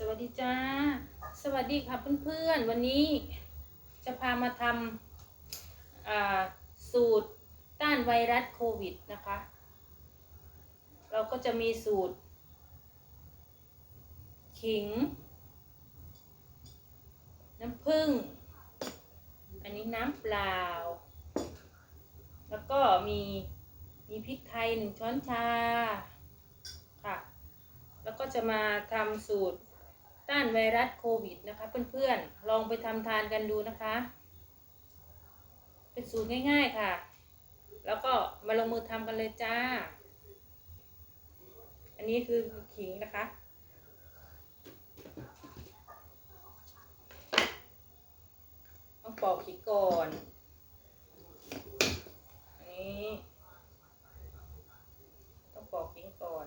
สวัสดีจ้า สวัสดีค่ะเพื่อนๆ วันนี้จะพามาทำสูตรต้านไวรัสโควิดนะคะ เราก็จะมีสูตร ขิง น้ำผึ้ง อันนี้น้ำเปล่า แล้วก็มีมีพริกไทยหนึ่งช้อนชาค่ะ แล้วก็จะมาทำสูตร ต้านไวรัสโควิดนะคะ เพื่อนๆ ลองไปทำทานกันดูนะคะ เป็นสูตรง่าย ๆค่ะ แล้วก็มาลงมือทำกันเลยจ้า อันนี้คือขิงนะคะต้องปอกขิงก่อน อันนี้ ต้องปอกขิงก่อน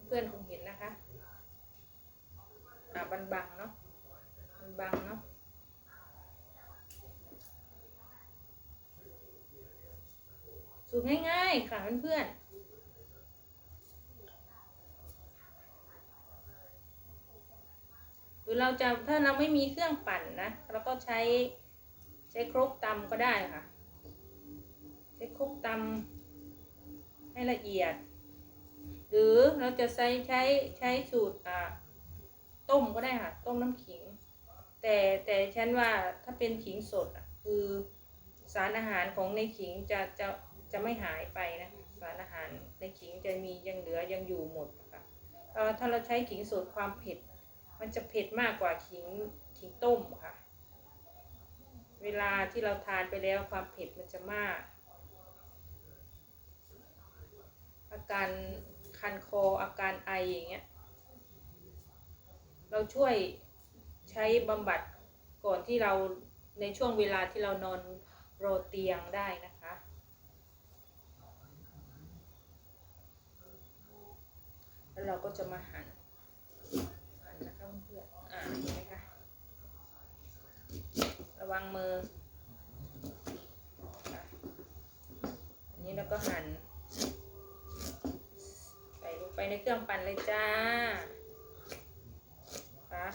เพื่อนคงเห็นนะคะอ่าบันบังเนาะมันบังเนาะสูตรง่ายๆค่ะเพื่อนๆหรือเราจะถ้าเราไม่มีเครื่องปั่นนะเราก็ใช้ใช้ครกตำก็ได้ค่ะ ใช้ครกตำให้ละเอียด หรือเราจะใช้ใช้ใช้สูตรอ่าต้มก็ได้ค่ะ ต้มน้ำขิง แต่แต่ฉันว่าถ้าเป็นขิงสดอะ คือสารอาหารของในขิงจะจะจะไม่หายไปนะสารอาหารในขิงจะมียังเหลือยังอยู่หมดค่ะเอ่อถ้าเราใช้ขิงสดความเผ็ด มันจะเผ็ดมากกว่าขิงขิงต้มค่ะ เวลาที่เราทานไปแล้วความเผ็ดมันจะมาก อาการ คันคออาการไออย่างเงี้ย เราช่วยใช้บำบัดก่อนที่เราในช่วงเวลาที่เรานอนโรเตียงได้นะคะ แล้วเราก็จะมาหั่นหั่นนะคะเพื่อนอ่าเห็นไหมคะระวังมือ อันนี้เราก็หั่นใส่ลงไป ในเครื่องปั่นเลยจ้าคะ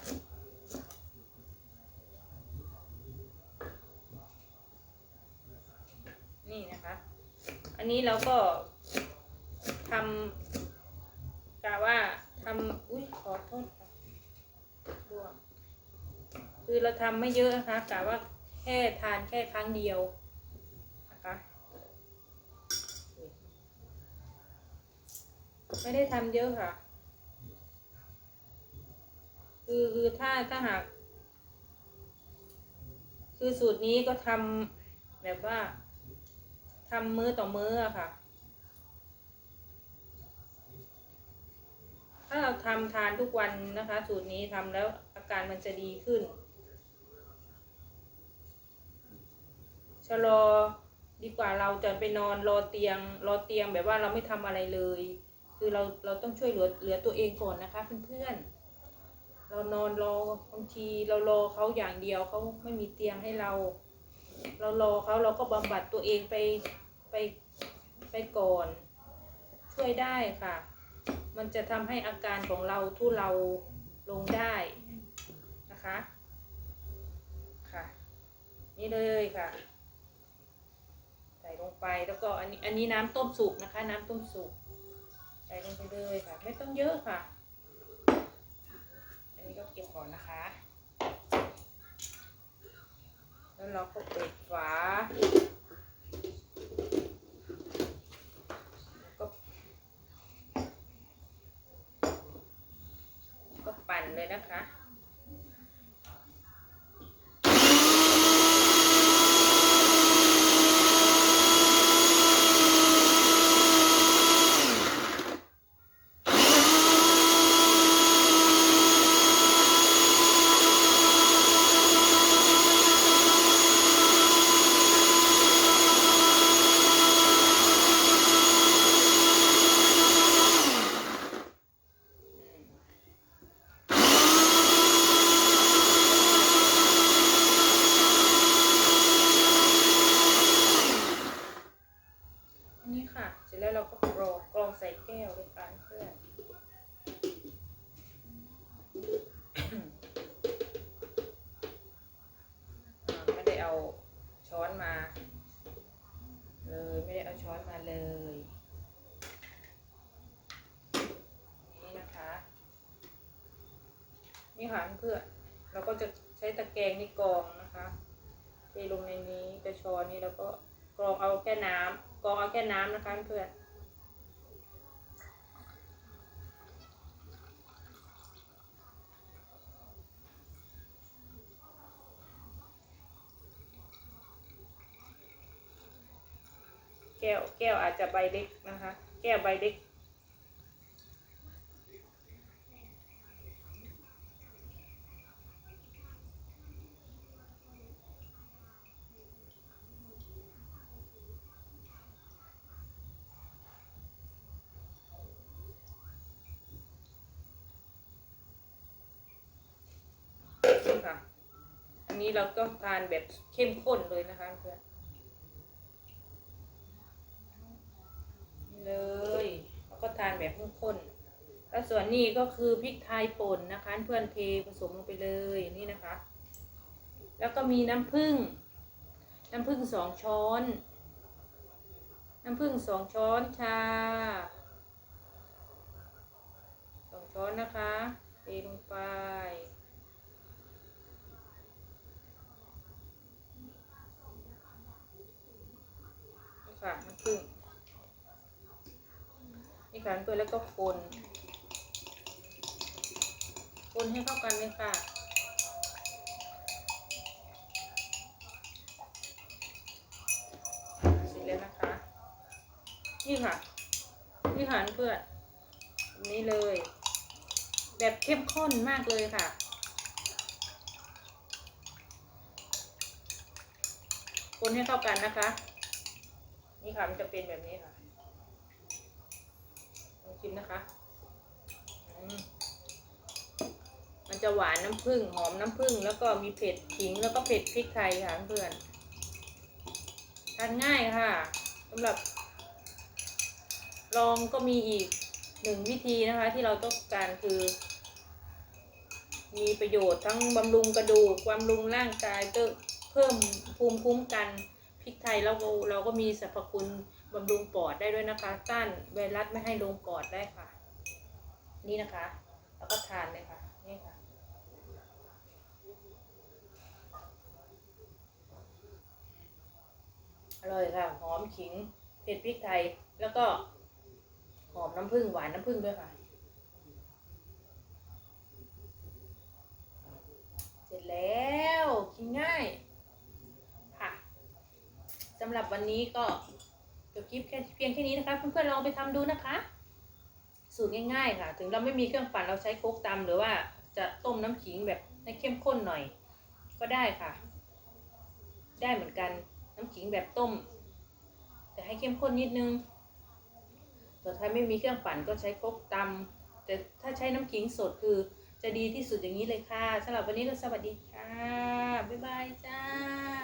นี่นะคะ อันนี้เราก็ทำกะว่าทำอุ้ยขอโทษค่ะร่วงคือเราทำไม่เยอะนะคะกะว่าแค่ทานแค่ครั้งเดียวนะคะ ไม่ได้ทำเยอะค่ะ คือคือถ้าถ้าหาก คือสูตรนี้ก็ทำแบบว่าทำมื้อต่อมื้ออะค่ะ ถ้าเราทำทานทุกวันนะคะ สูตรนี้ทำแล้วอาการมันจะดีขึ้น ชะลอดีกว่าเราจะไปนอนรอเตียง รอเตียงแบบว่าเราไม่ทำอะไรเลย คือเราเราต้องช่วยเหลือเหลือตัวเองก่อนนะคะเพื่อนๆเรานอนรอบางทีเรารอเขาอย่างเดียวเขาไม่มีเตียงให้เรา เรารอเขาเราก็บำบัดตัวเองไปไปไปก่อน ช่วยได้ค่ะ มันจะทำให้อาการของเราทุเราลงได้นะคะค่ะ นี่เลยค่ะใส่ลงไปแล้วก็อันนี้อันนี้น้ำต้มสุกนะคะ น้ำต้มสุก ใส่ลงไปเลยค่ะ ไม่ต้องเยอะค่ะ อันนี้ก็เก็บก่อนนะคะ แล้วเราก็เปิดฝาก็ก็ปั่นเลยนะคะ นี่ค่ะเพื่อนเราก็จะใช้ตะแกรงนี่กรองนะคะเทลงในนี้กระชอนนี่แล้วก็กรองเอาแค่น้ำกรองเอาแค่น้ำนะคะเพื่อนแก้วแก้วอาจจะใบเล็กนะคะ แก้วใบเล็ก นี่ค่ะ อันนี้เราก็ทานแบบเข้มข้นเลยนะคะเพื่อนเลยแล้วก็ทานแบบเข้มข้นแล้วส่วนนี้ก็คือพริกไทยป่นนะคะ เพื่อนเทผสมลงไปเลยนี่นะคะ แล้วก็มีน้ำผึ้งน้ำผึ้งสองช้อน น้ำผึ้งสองช้อนชาสองช้อนนะคะเทลงไป นี่ ค่ะน้ำผึ้งนี่ค่ะเพื่อแล้วก็คนคนให้เข้ากันเลยค่ะเสร็จแล้วนะคะ นี่ค่ะ นี่ค่ะเพื่อนแบบนี้เลย แบบเข้มข้นมากเลยค่ะคนให้เข้ากันนะคะ นี่ค่ะมันจะเป็นแบบนี้ค่ะลองชิมนะคะมันจะหวานน้ำผึ้งหอมน้ำผึ้งแล้วก็มีเผ็ดขิงแล้วก็เผ็ดพริกไทยค่ะเพื่อนทานง่ายค่ะสำหรับลองก็มีอีกหนึ่งวิธีนะคะ ที่เราต้องการคือ มีประโยชน์ทั้งบำรุงกระดูกบำรุงร่างกายก็เพิ่มภูมิคุ้มกัน พริกไทยเราก็เราก็มีสรรพคุณบำรุงปอดได้ด้วยนะคะ ต้านไวรัสไม่ให้ลงปอดได้ค่ะ นี่นะคะ แล้วก็ทานเลยค่ะ นี่ค่ะ อร่อยค่ะ หอมขิง เผ็ดพริกไทย แล้วก็หอมน้ำผึ้งหวานน้ำผึ้งด้วยค่ะ เสร็จแล้วกินง่าย ค่ะสำหรับวันนี้ก็จบคลิปแค่เพียงแค่นี้นะคะ เพื่อนๆลองไปทำดูนะคะ สูตรง่ายๆค่ะ ถึงเราไม่มีเครื่องปั่นเราใช้โคกตำหรือว่าจะต้มน้ำขิงแบบให้เข้มข้นหน่อย ก็ได้ค่ะ ได้เหมือนกันน้ำขิงแบบต้ม แต่ให้เข้มข้นนิดนึงส่วนถ้าไม่มีเครื่องปั่นก็ใช้โคกตำแต่ถ้าใช้น้ำขิงสดคือจะดีที่สุดอย่างนี้เลยค่ะสำหรับวันนี้ก็สวัสดีค่ะ บ๊ายบายจ้า